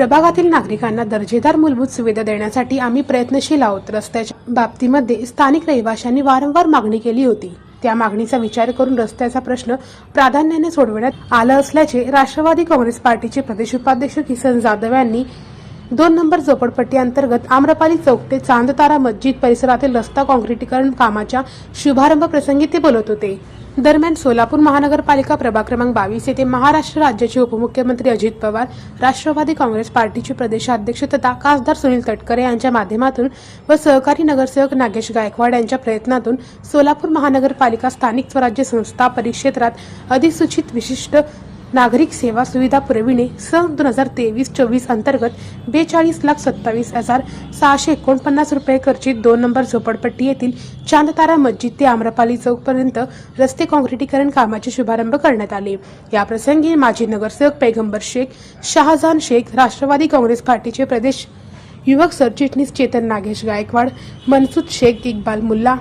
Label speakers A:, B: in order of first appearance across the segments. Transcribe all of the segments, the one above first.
A: प्रभागातील नागरिकांना दर्जेदार मूलभूत सुविधा देण्यासाठी आम्ही प्रयत्नशील आहोत. रस्त्याच्या बाबतीमध्ये स्थानिक रहिवाशांनी वारंवार मागणी केली होती. त्या मागणीचा विचार करून रस्त्याचा प्रश्न प्राधान्याने सोडवण्यात आला असल्याचे राष्ट्रवादी काँग्रेस पार्टीचे प्रदेश उपाध्यक्ष किसन जाधव यांनी दोन नंबर झोपडपट्टी अंतर्गत आम्रपाली चौक ते चांदतारा मस्जिद परिसरातील रस्ता काँक्रिटीकरण कामाच्या शुभारंभ प्रसंगी ते बोलत होते. दरम्यान सोलापूर महानगरपालिका प्रभाग क्रमांक बावीस येथे महाराष्ट्र राज्याचे उपमुख्यमंत्री अजित पवार राष्ट्रवादी काँग्रेस पार्टीचे प्रदेशाध्यक्ष तथा खासदार सुनील तटकरे यांच्या माध्यमातून व सहकारी नगरसेवक नागेश गायकवाड यांच्या प्रयत्नातून सोलापूर महानगरपालिका स्थानिक स्वराज्य संस्था परिक्षेत्रात अधिसूचित विशिष्ट नागरिक सेवा सुविधा पुरविणे सन दोन हजार तेवीस चोवीस अंतर्गत बेचाळीस लाख सत्तावीस हजार सहाशे एकोणपन्नास रुपये खर्चित दोन नंबर झोपडपट्टी येथील चांदतारा मस्जिद ते आम्रपाली चौकपर्यंत रस्ते काँक्रिटीकरण कामाचे शुभारंभ करण्यात आले. याप्रसंगी माजी नगरसेवक पैगंबर शेख शहाजान शेख राष्ट्रवादी काँग्रेस पार्टीचे प्रदेश युवक सरचिटणीस चेतन नागेश गायकवाड मनसुद शेख इक्बाल मुल्ला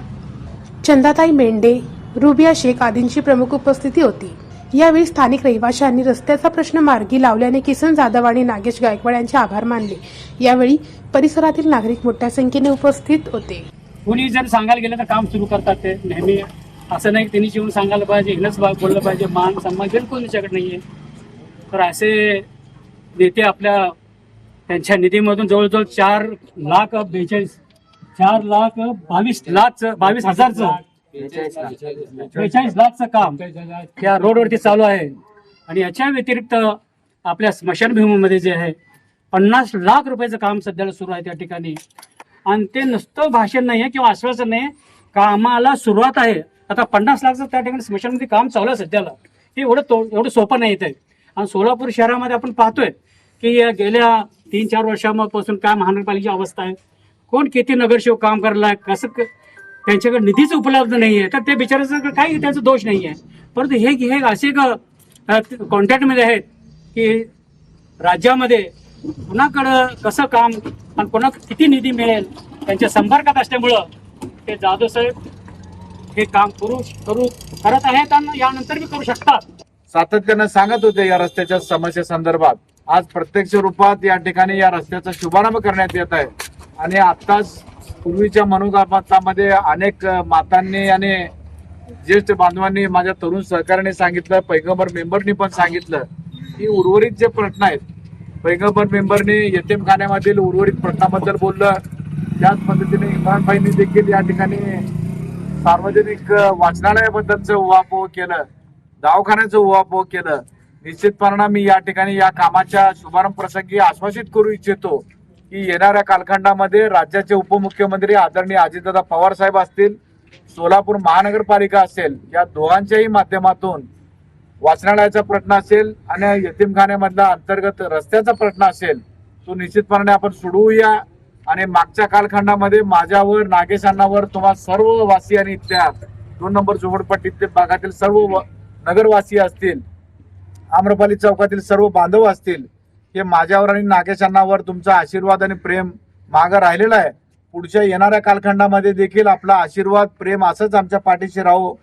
A: चंदाताई मेंढे रुबिया शेख आदींची प्रमुख उपस्थिती होती. यावेळी स्थानिक रहिवाशांनी रस्त्याचा प्रश्न मार्गी लावल्याने किसन जाधव आणि नागेश गायकवाड यांचे आभार मानले. यावेळी परिसरातील नागरिक मोठ्या संख्येने उपस्थित होते.
B: कोणी जर सांगायला गेलं तर काम सुरू करतात ते. नेहमी असं नाही त्यांनी येऊन सांगायला पाहिजे इकडंच बा- बोललं पाहिजे. मान सन्मान बिलकुल त्याच्याकडे आहे तर असे नेते आपल्या त्यांच्या निधीमधून जवळजवळ चार लाख बेचाळीस चार लाख बावीस लाख बावीस हजारचं बेचाळीस लाखचं काम त्या रोडवरती चालू आहे. आणि याच्या व्यतिरिक्त आपल्या स्मशानभूमीमध्ये जे आहे पन्नास लाख रुपयाचं काम सध्याला सुरू आहे त्या ठिकाणी. आणि ते नुसतं भाषण नाही आहे किंवा आश्वासन नाही कामाला सुरुवात आहे. आता पन्नास लाखचं त्या ठिकाणी स्मशानमध्ये काम चालू आहे सध्याला. हे एवढं तो एवढं सोपं नाही येत आहे आणि सोलापूर शहरामध्ये आपण पाहतोय की या गेल्या तीन चार वर्षापासून काय महानगरपालिकेची अवस्था आहे. कोण किती नगरसेवक काम करायला कसं क- त्यांच्याकडे निधीच उपलब्ध नाही आहे तर ते बिचाराचं काही त्यांचा दोष नाही आहे परंतु हे हे असे कॉन्टॅक्टमध्ये आहेत की राज्यामध्ये कुणाकडं कसं काम आणि कोणा किती निधी मिळेल त्यांच्या संपर्कात असल्यामुळं ते जाधव साहेब हे काम करू करू करत आहेत आणि यानंतर बी करू शकतात.
C: सातत्यानं सांगत होते या रस्त्याच्या समस्ये संदर्भात. आज प्रत्यक्ष रूपात या ठिकाणी या रस्त्याचा शुभारंभ करण्यात येत आहे. आणि आत्ताच पूर्वीच्या मनोगतामध्ये अनेक मातांनी आणि ज्येष्ठ बांधवांनी माझ्या तरुण सहकार्याने सांगितलं पैगंबर मेंबरनी पण सांगितलं की उर्वरित जे प्रश्न आहेत पैगंबर मेंबरनी यतीमखान्यामधील उर्वरित प्रश्नाबद्दल बोललं. त्याच पद्धतीने इम्रान भाईंनी देखील या ठिकाणी सार्वजनिक वाचनालयाबद्दलचं उहापोह केलं दवाखान्याचं उहापोह केलं. निश्चितपणे मी या ठिकाणी या कामाच्या शुभारंभ प्रसंगी आश्वासित करू इच्छितो. की येणाऱ्या कालखंडामध्ये राज्याचे उपमुख्यमंत्री आदरणीय अजितदादा पवार साहेब असतील सोलापूर महानगरपालिका असेल या दोघांच्याही माध्यमातून वाचनालयाचा प्रश्न असेल आणि यतीमखान्यामधला अंतर्गत रस्त्याचा प्रश्न असेल तो निश्चितपणे आपण सोडवूया. आणि मागच्या कालखंडामध्ये माझ्यावर नागेशांनावर तुम्हा सर्व वासियांनी इथल्या दोन नंबर झोपडपट्टीतील भागातील सर्व व- नगरवासी असतील आम्रपाली चौकातील सर्व बांधव असतील हे माझ्यावर आणि नागेश अण्णावर तुमचा आशीर्वाद आणि प्रेम मागं राहिलेला आहे. पुढच्या येणाऱ्या कालखंडामध्ये देखील आपला आशीर्वाद प्रेम असंच आमच्या पाठीशी राहो.